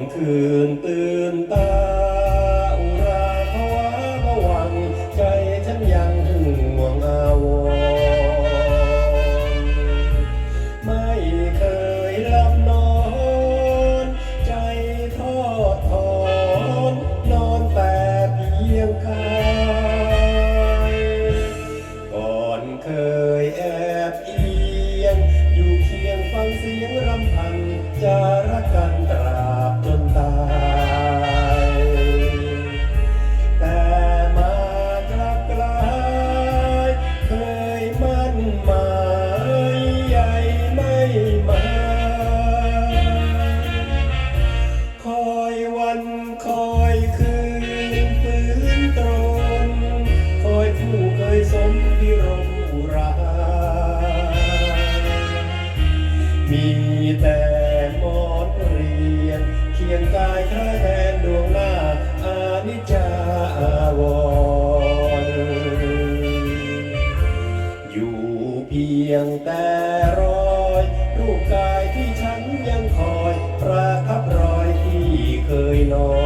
างคืนตื่นตา อุราภาวะระวัง ใจฉันยังห่วงอาวรไม่เคยหลับนอน ใจทอดถอนนอนแต่เพียงกายก่อนเคยแอบเอียง อยู่เคียงฟังเสียงรำพันจารักกันตรา มีแต่มอนเรียน เคียงกายคล้ายแทนดวงหน้า อานิจจาวรอยู่เพียงแต่รอย รูปกายที่ฉันยังคอย ประทับรอยที่เคยนอน